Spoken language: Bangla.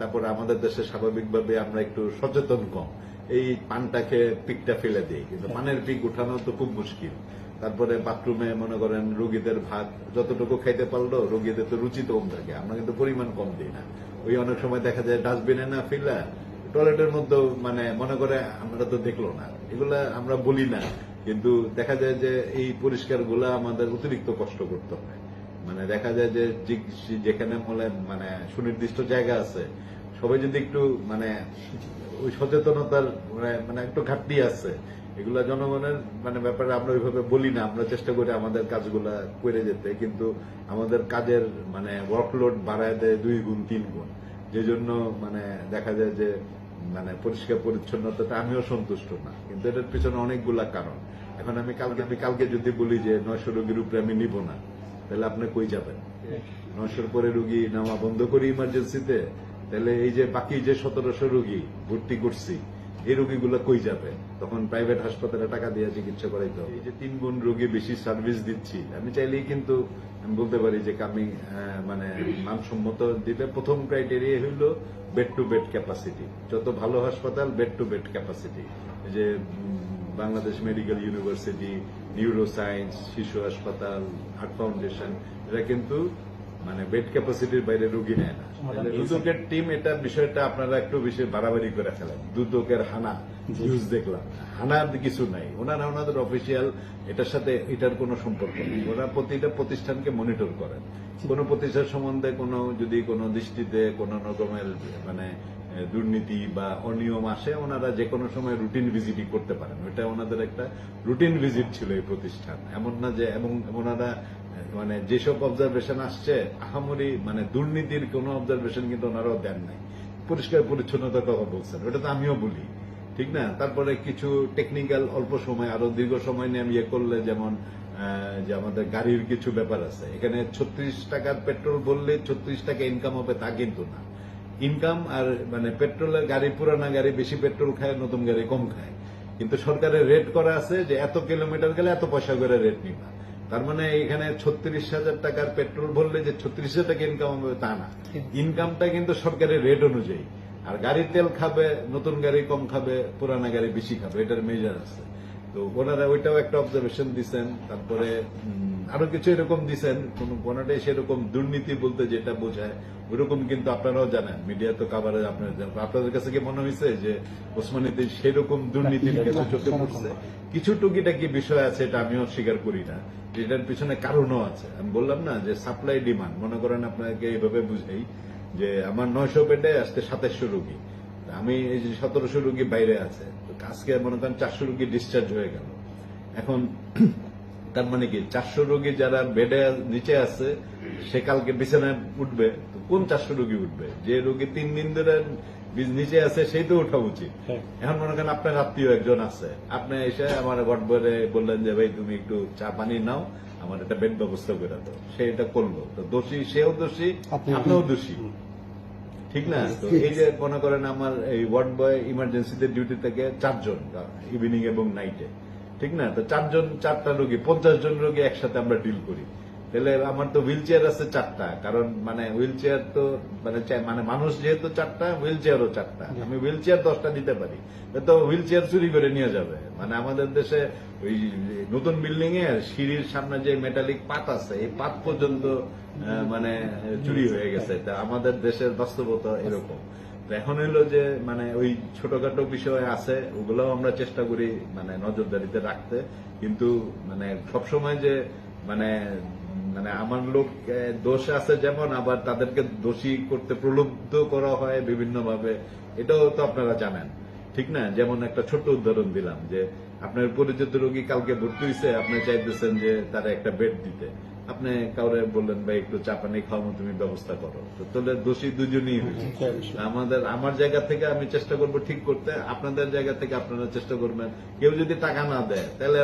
তারপরে আমাদের দেশে স্বাভাবিকভাবে আমরা একটু সচেতন কম। এই পানটাকে পিকটা ফেলে দিই, কিন্তু পানের পিক উঠানো তো খুব মুশকিল। তারপরে বাথরুমে মনে করেন রোগীদের ভাত যতটুকু খাইতে পারল, রোগীদের তো রুচি তো কম থাকে, আমরা কিন্তু পরিমাণ কম দিই না। ওই অনেক সময় দেখা যায় ডাস্টবিনে না ফেলা টয়লেটের মধ্যেও মানে মনে করে আমরা তো দেখল না। এগুলা আমরা বলি না, কিন্তু দেখা যায় যে এই পরিষ্কারগুলা আমাদের অতিরিক্ত কষ্ট করতে হয়। মানে দেখা যায় যে যেখানে বলে মানে সুনির্দিষ্ট জায়গা আছে, সবাই যদি একটু মানে ওই সচেতনতার মানে- মানে একটু ঘাটতি আছে, এগুলা জনগণের মানে ব্যাপারে আমরা ওইভাবে বলি না, আমরা চেষ্টা করি আমাদের কাজগুলা করে যেতে, কিন্তু আমাদের কাজের মানে ওয়ার্কলোড বাড়ায় দেয় দুই গুণ, তিন গুণ। যে জন্য মানে দেখা যায় যে মানে পরিষ্কার পরিচ্ছন্নতাটা আমিও সন্তুষ্ট না, কিন্তু এটার পিছনে অনেকগুলা কারণ। এখন আমি কালকে আমি কালকে যদি বলি যে নয়শো রোগীর উপরে আমি নিব না তাহলে আপনি কই যাবেন? নয়শোর পরে রুগী নামা বন্ধ করি ইমার্জেন্সিতে তাহলে এই যে বাকি যে সতেরোশো রুগী ভর্তি করছি, এই রোগীগুলো কই যাবে? তখন প্রাইভেট হাসপাতালে টাকা দিয়ে চিকিৎসা করাইতে হবে এই যে তিন গুণ রোগী বেশি সার্ভিস দিচ্ছি, আমি চাইলেই কিন্তু আমি বলতে পারি যে আমি মানে মানসম্মত দিলে প্রথম ক্রাইটেরিয়া হইল বেড টু বেড ক্যাপাসিটি যত ভালো হাসপাতাল বেড টু বেড ক্যাপাসিটি যে Bangladesh medical university neuro science শিশু হাসপাতাল হার্ট ফাউন্ডেশন এরা কিন্তু মানে বেড ক্যাপাসিটির বাইরে রুগী নেয় না। দুদকের টিম এটা বিষয়টা আপনারা একটু বেশি বাড়াবাড়ি করে ফেলেন। দুদকের হানা নিউজ দেখলাম। হানার কিছু নাই। ওনারা ওনাদের অফিসিয়াল এটার সাথে এটার কোনো সম্পর্ক নেই। ওরা প্রতিটা প্রতিষ্ঠানকে মনিটর করেন। কোনো প্রতিষ্ঠান সম্বন্ধে কোনো যদি কোনো দৃষ্টিতে কোনো রকমের মানে দুর্নীতি বা অনিয়ম আসে, ওনারা যে কোনো সময় রুটিন ভিজিটই করতে পারেন। ওটা ওনাদের একটা রুটিন ভিজিট ছিল এই প্রতিষ্ঠান। এমন না যে, এবং ওনারা মানে যেসব অবজারভেশন আসছে, আহামরি মানে দুর্নীতির কোনো অবজারভেশন কিন্তু ওনারাও দেন নাই। পরিষ্কার পরিচ্ছন্নতার কথা বলছেন। ওটা তো আমিও বলি, ঠিক না? তারপরে কিছু টেকনিক্যাল অল্প সময়, আরও দীর্ঘ সময় নিয়ে আমি ইয়ে করলে যেমন যে আমাদের গাড়ির কিছু ব্যাপার আছে। এখানে ছত্রিশ টাকার পেট্রোল বললে ছত্রিশ টাকা ইনকাম হবে তা কিন্তু না। ইনকাম আর মানে পেট্রোলের গাড়ি পুরানা গাড়ি বেশি পেট্রোল খায় নতুন গাড়ি কম খায়। কিন্তু সরকারের রেট করা আছে যে এত কিলোমিটার গেলে এত পয়সা করে রেট নিবা। তার মানে এখানে ছত্রিশ হাজার টাকার পেট্রোল ভরলে যে ছত্রিশ হাজার টাকা ইনকাম হবে তা না। ইনকামটা কিন্তু সরকারের রেট অনুযায়ী। আর গাড়ির তেল খাবে নতুন গাড়ি কম খাবে পুরানা গাড়ি বেশি খাবে এটার মেজার আছে। তো ওনারা ওইটাও একটা অবজারভেশন দিচ্ছেন তারপরে আরও কিছু এরকম দিচ্ছেন কোন কোনটাই সেরকম দুর্নীতি বলতে যেটা বোঝায় ওইরকম কিন্তু আপনারাও জানেন মিডিয়া তো কাভারে আপনার আপনাদের কাছে কি মনে হয়েছে যে ওসমানীতে সেরকম দুর্নীতির ক্ষেত্রে চোখে পড়ছে? কিছু টুকিটাকি বিষয় আছে এটা আমিও স্বীকার করি না এটার পিছনে কারণও আছে। আমি বললাম না যে সাপ্লাই ডিমান্ড মনে করেন আপনাকে এইভাবে বুঝাই যে আমার নয়শো বেডে আসতে সাতাশশো রুগী। আমি এই যে সতেরোশো রুগী বাইরে আছে আজকে মনে করেন চারশো রুগী ডিসচার্জ হয়ে গেল। এখন তার মানে কি চারশো রোগী যারা বেডে নিচে আছে সে কালকে বিছানায় উঠবে তো কোন চারশো রোগী উঠবে? যে রোগী তিন দিন ধরে নিচে আছে সেই তো ওঠা উচিত। এখন মনে করেন আপনার আত্মীয় একজন আছে। আপনি এসে আমার ঘট বলে বললেন যে ভাই তুমি একটু চা পানি নাও আমার একটা বেড ব্যবস্থা করে দাও। সে এটা করল। তো দোষী সেও দোষী আপনিও আপনিও দোষী। ঠিক না? তো এই যে মনে করেন আমার এই ওয়ার্ড বয় ইমার্জেন্সিতে ডিউটি থেকে চারজন ইভিনিং এবং নাইটে। ঠিক না? তো চারজন চারটা রোগী পঞ্চাশ জন রোগী একসাথে আমরা ডিল করি। তাহলে আমার তো হুইল চেয়ার আছে চারটা কারণ মানে হুইল চেয়ার তো মানে মানে মানুষ যেহেতু চারটা হুইল চেয়ারও চারটা। আমি হুইল চেয়ার দশটা দিতে পারি। তো হুইল চেয়ার চুরি করে নিয়ে যাবে। মানে আমাদের দেশে ওই নতুন বিল্ডিং এ সিঁড়ির সামনে যে মেটালিক পাত আছে এই পাত পর্যন্ত মানে চুরি হয়ে গেছে। তা আমাদের দেশের বাস্তবতা এরকম। এখন হইল যে মানে ওই ছোটখাটো বিষয় আছে, ওগুলোও আমরা চেষ্টা করি মানে নজরদারিতে রাখতে। কিন্তু মানে সবসময় যে মানে মানে আমার লোক দোষ আছে যেমন, আবার তাদেরকে দোষী করতে প্রলুব্ধ করা হয় বিভিন্ন ভাবে এটাও তো আপনারা জানেন। ঠিক না? যেমন একটা ছোট্ট উদাহরণ দিলাম যে, আপনার পরিচিত রোগী কালকে ভর্তি হয়েছে আপনি চাইতেছেন যে তারা একটা বেড দিতে। আপনি কাউরে বললেন ভাই একটু চা পানি খাওয়ানো তুমি ব্যবস্থা করো। তো তাহলে দোষী দুজনই হয়েছে। আমাদের আমার জায়গা থেকে আমি চেষ্টা করব ঠিক করতে আপনাদের জায়গা থেকে আপনারা চেষ্টা করবেন। কেউ যদি টাকা না দেয় তাহলে